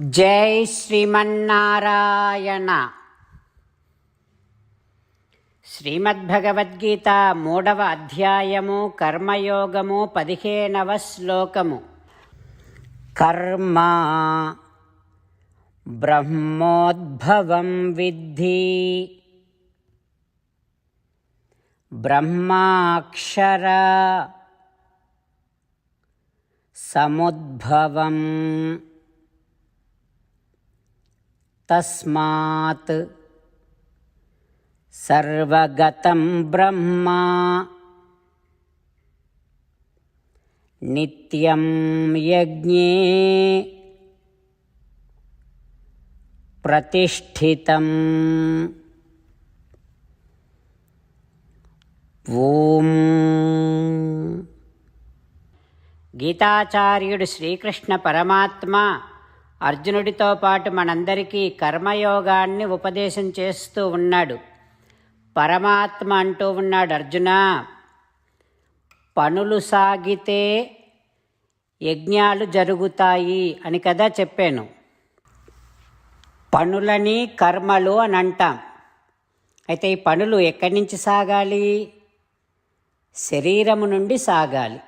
జై శ్రీమన్నారాయణ. శ్రీమద్భగవద్గీత మూడవ అధ్యాయము కర్మయోగము పదిహేనవ శ్లోకము. కర్మ బ్రహ్మోద్భవం విద్ధి. బ్రహ్మాక్షర సముద్భవం తస్మాత్. సర్వగతం బ్రహ్మ. నిత్యం యజ్ఞే ప్రతిష్ఠితం. ఓం. గీతాచార్యుడు శ్రీకృష్ణ పరమాత్మ అర్జునుడితో పాటు మనందరికీ కర్మయోగాన్ని ఉపదేశం చేస్తూ ఉన్నాడు. పరమాత్మ అంటూ ఉన్నాడు అర్జున. పనులు సాగితే యజ్ఞాలు జరుగుతాయి అని కదా చెప్పాను. పనులని కర్మలు అని అంటాం. అయితే ఈ పనులు ఎక్కడి నుంచి సాగాలి? శరీరము నుండి సాగాలి.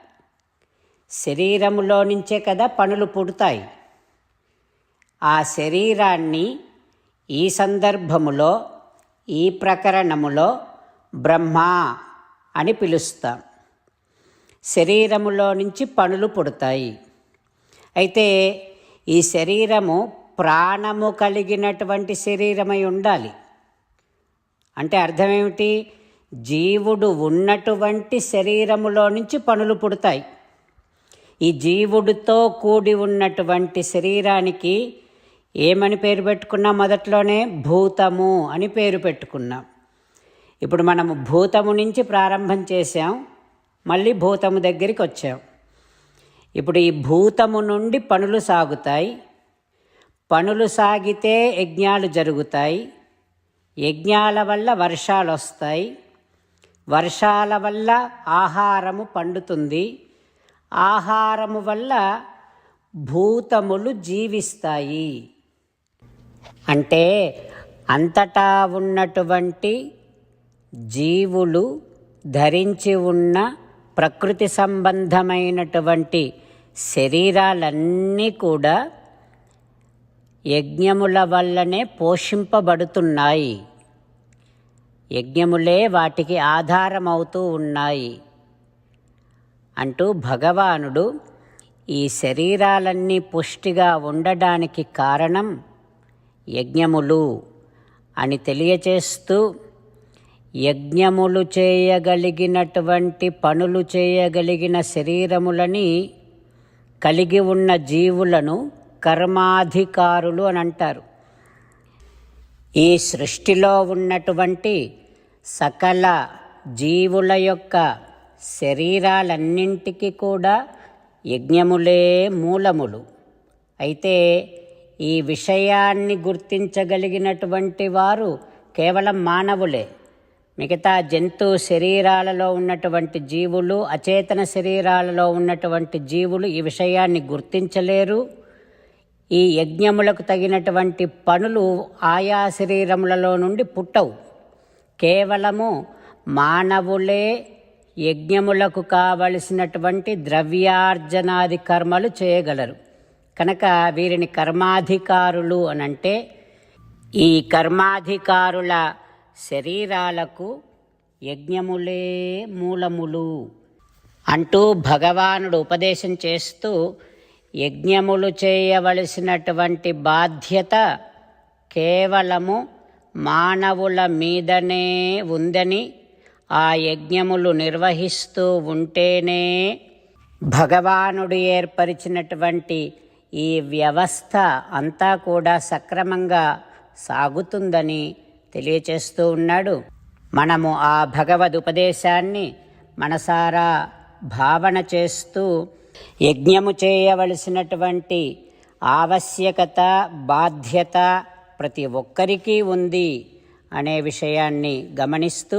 శరీరములో నుంచే కదా పనులు పుడతాయి. ఆ శరీరాన్ని ఈ సందర్భములో ఈ ప్రకరణములో బ్రహ్మ అని పిలుస్తాం. శరీరములో నుంచి పనులు పుడతాయి. అయితే ఈ శరీరము ప్రాణము కలిగినటువంటి శరీరమై ఉండాలి. అంటే అర్థమేమిటి? జీవుడు ఉన్నటువంటి శరీరములో నుంచి పనులు పుడతాయి. ఈ జీవుడితో కూడి ఉన్నటువంటి శరీరానికి ఏమని పేరు పెట్టుకున్నాం మొదట్లోనే భూతము అని పేరు పెట్టుకున్నాం. ఇప్పుడు మనము భూతము నుంచి ప్రారంభం చేసాం మళ్ళీ భూతము దగ్గరికి వచ్చాం. ఇప్పుడు ఈ భూతము నుండి పనులు సాగుతాయి. పనులు సాగితే యజ్ఞాలు జరుగుతాయి. యజ్ఞాల వల్ల వర్షాలు వస్తాయి. వర్షాల వల్ల ఆహారము పండుతుంది. ఆహారము వల్ల భూతములు జీవిస్తాయి. అంటే అంతటా ఉన్నటువంటి జీవులు ధరించి ఉన్న ప్రకృతి సంబంధమైనటువంటి శరీరాలన్నీ కూడా యజ్ఞముల వల్లనే పోషింపబడుతున్నాయి. యజ్ఞములే వాటికి ఆధారమవుతూ ఉన్నాయి. అంటూ భగవానుడు ఈ శరీరాలన్నీ పుష్టిగా ఉండడానికి కారణం యజ్ఞములు అని తెలియచేస్తూ యజ్ఞములు చేయగలిగినటువంటి పనులు చేయగలిగిన శరీరములని కలిగి ఉన్న జీవులను కర్మాధికారులు అని అంటారు. ఈ సృష్టిలో ఉన్నటువంటి సకల జీవుల యొక్క శరీరాలన్నింటికి కూడా యజ్ఞములే మూలములు. అయితే ఈ విషయాన్ని గుర్తించగలిగినటువంటి వారు కేవలం మానవులే. మిగతా జంతు శరీరాలలో ఉన్నటువంటి జీవులు అచేతన శరీరాలలో ఉన్నటువంటి జీవులు ఈ విషయాన్ని గుర్తించలేరు. ఈ యజ్ఞములకు తగినటువంటి పనులు ఆయా శరీరములలో నుండి పుట్టవు. కేవలము మానవులే యజ్ఞములకు కావలసినటువంటి ద్రవ్యార్జనాది కర్మలు చేయగలరు. కనుక వీరిని కర్మాధికారులు అనంటే ఈ కర్మాధికారుల శరీరాలకు యజ్ఞములే మూలములు అంటూ భగవానుడు ఉపదేశం చేస్తూ యజ్ఞములు చేయవలసినటువంటి బాధ్యత కేవలము మానవుల మీదనే ఉందని ఆ యజ్ఞములు నిర్వహిస్తూ ఉంటేనే భగవానుడు ఏర్పరిచినటువంటి ఈ వ్యవస్థ అంతా కూడా సక్రమంగా సాగుతుందని తెలియచేస్తూ ఉన్నాడు. మనము ఆ భగవద్ ఉపదేశాన్ని మనసారా భావన చేస్తూ యజ్ఞము చేయవలసినటువంటి ఆవశ్యకత బాధ్యత ప్రతి ఒక్కరికి ఉంది అనే విషయాన్ని గమనిస్తూ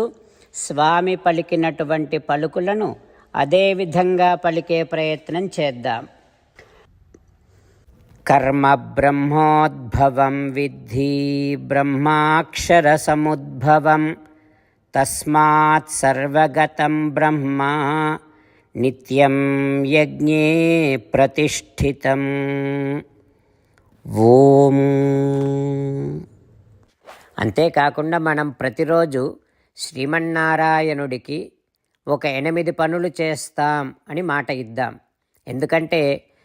స్వామి పలికినటువంటి పలుకులను అదే విధంగా పలికే ప్రయత్నం చేద్దాం. కర్మ బ్రహ్మోద్భవం విద్ధి బ్రహ్మాక్షరసముద్భవం తస్మాత్ సర్వగతం బ్రహ్మ నిత్యం యజ్ఞే ప్రతిష్ఠితం ఓం అంతేకాకుండా మనం ప్రతిరోజు శ్రీమన్నారాయణుడికి ఒక ఎనిమిది పనులు చేస్తాం అని మాట ఇద్దాం. ఎందుకంటే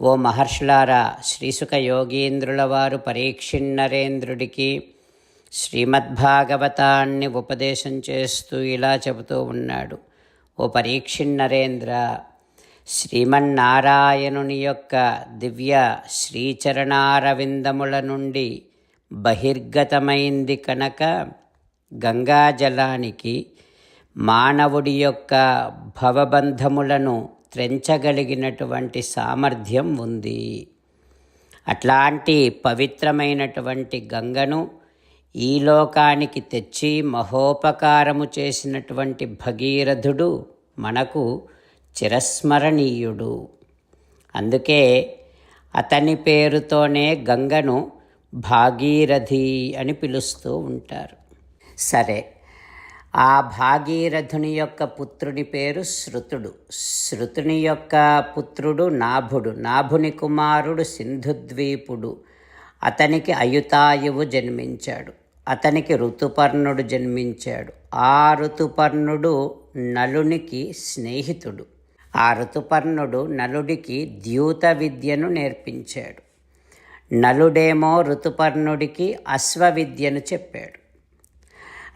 ఓ మహర్షులారా శ్రీసుక యోగీంద్రుల వారు పరీక్షిన్నరేంద్రుడికి శ్రీమద్భాగవతాన్ని ఉపదేశం చేస్తూ ఇలా చెబుతూ ఉన్నాడు. ఓ పరీక్షిన్నరేంద్ర శ్రీమన్నారాయణుని యొక్క దివ్య శ్రీచరణారవిందముల నుండి బహిర్గతమైంది కనుక గంగాజలానికి మానవుడి యొక్క భవబంధములను త్రెంచగలిగినటువంటి సామర్థ్యం ఉంది. అట్లాంటి పవిత్రమైనటువంటి గంగను ఈ లోకానికి తెచ్చి మహోపకారము చేసినటువంటి భగీరథుడు మనకు చిరస్మరణీయుడు. అందుకే అతని పేరుతోనే గంగను భాగీరథి అని పిలుస్తూ ఉంటారు. సరే ఆ భాగీరథుని యొక్క పుత్రుని పేరు శృతుడు. శృతుని యొక్క పుత్రుడు నాభుడు. నాభుని కుమారుడు సింధుద్వీపుడు. అతనికి అయుతాయువు జన్మించాడు. అతనికి ఋతుపర్ణుడు జన్మించాడు. ఆ ఋతుపర్ణుడు నలునికి స్నేహితుడు. ఆ ఋతుపర్ణుడు నలుడికి ద్యూత విద్యను నేర్పించాడు. నలుడేమో ఋతుపర్ణుడికి అశ్వ విద్యను చెప్పాడు.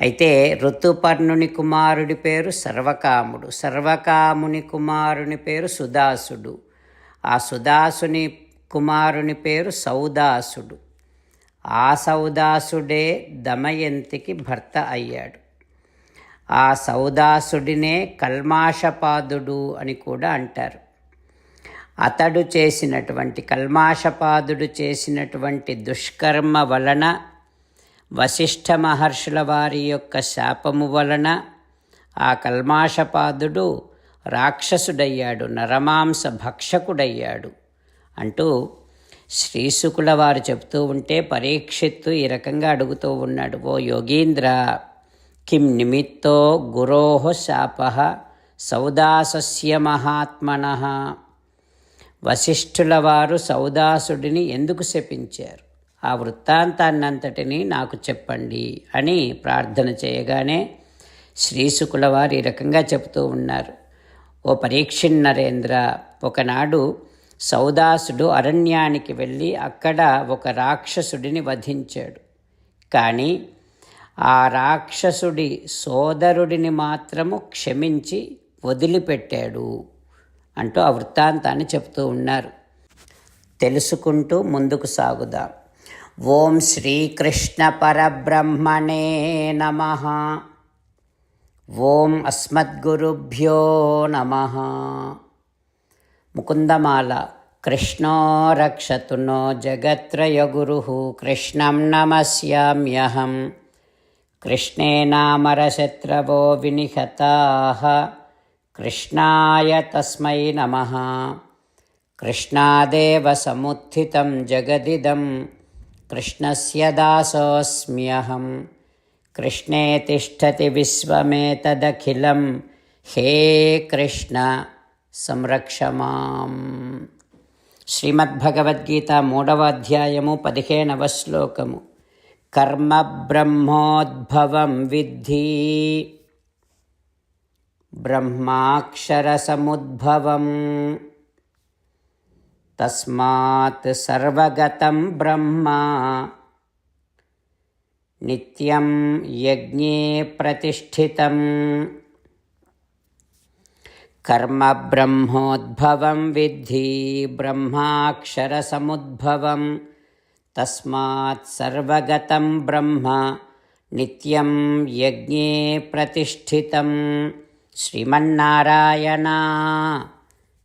అయితే ఋతుపర్ణుని కుమారుడి పేరు సర్వకాముడు. సర్వకాముని కుమారుని పేరు సుదాసుడు. ఆ సుదాసుని కుమారుని పేరు సౌదాసుడు. ఆ సౌదాసుడే దమయంతికి భర్త అయ్యాడు. ఆ సౌదాసుడినే కల్మాషపాదుడు అని కూడా అంటారు. అతడు చేసినటువంటి కల్మాషపాదుడు చేసినటువంటి దుష్కర్మ వలన వశిష్ఠ మహర్షుల వారి యొక్క శాపము వలన ఆ కల్మాషపాదుడు రాక్షసుడయ్యాడు నరమాంస భక్షకుడయ్యాడు అంటూ శ్రీశుకుల వారు చెబుతూ ఉంటే పరీక్షిత్తు ఈ రకంగా అడుగుతూ ఉన్నాడు ఓ యోగీంద్ర కిం నిమిత్తో గురోహ శాప సౌదాసస్య మహాత్మన? వశిష్ఠుల వారు సౌదాసుడిని ఎందుకు శపించారు? ఆ వృత్తాంతాన్నంతటినీ నాకు చెప్పండి అని ప్రార్థన చేయగానే శ్రీశుకుల వారు ఈ రకంగా చెబుతూ ఉన్నారు. ఓ పరీక్షిన్నరేంద్ర ఒకనాడు సౌదాసుడు అరణ్యానికి వెళ్ళి అక్కడ ఒక రాక్షసుడిని వధించాడు. కానీ ఆ రాక్షసుడి సోదరుడిని మాత్రము క్షమించి వదిలిపెట్టాడు అంటూ ఆ వృత్తాంతాన్ని చెప్తూ ఉన్నారు. తెలుసుకుంటూ ముందుకు సాగుదాం. ఓం శ్రీకృష్ణ పరబ్రహ్మణే నమ. ఓం అస్మద్గురుభ్యో నమ. ముకుందమాల కృష్ణో రక్షతు నో జగత్రయగురు. కృష్ణం నమస్యామ్యహం. కృష్ణే నామరశత్రవో వినిహతా. కృష్ణాయ తస్మై నమ. కృష్ణాదేవ సముత్థితం జగదిదం. కృష్ణస్య దాసోऽస్మ్యహం కృష్ణే తిష్టతి విశ్వమేతదఖిలం హే కృష్ణ సంరక్షమాం శ్రీమద్భగవద్గీత మూడవ అధ్యాయము పదిహేనవ శ్లోకము। కర్మ బ్రహ్మోద్భవం విద్ధి। బ్రహ్మాక్షరసముద్భవం। తస్మాత్ సర్వగతం బ్రహ్మ. నిత్యం యజ్ఞే ప్రతిష్ఠితం. కర్మ బ్రహ్మోద్భవం విద్ధి బ్రహ్మాక్షరసముద్భవం. తస్మాత్ సర్వగతం బ్రహ్మ. నిత్యం యజ్ఞే ప్రతిష్ఠితం. శ్రీమన్నారాయణ.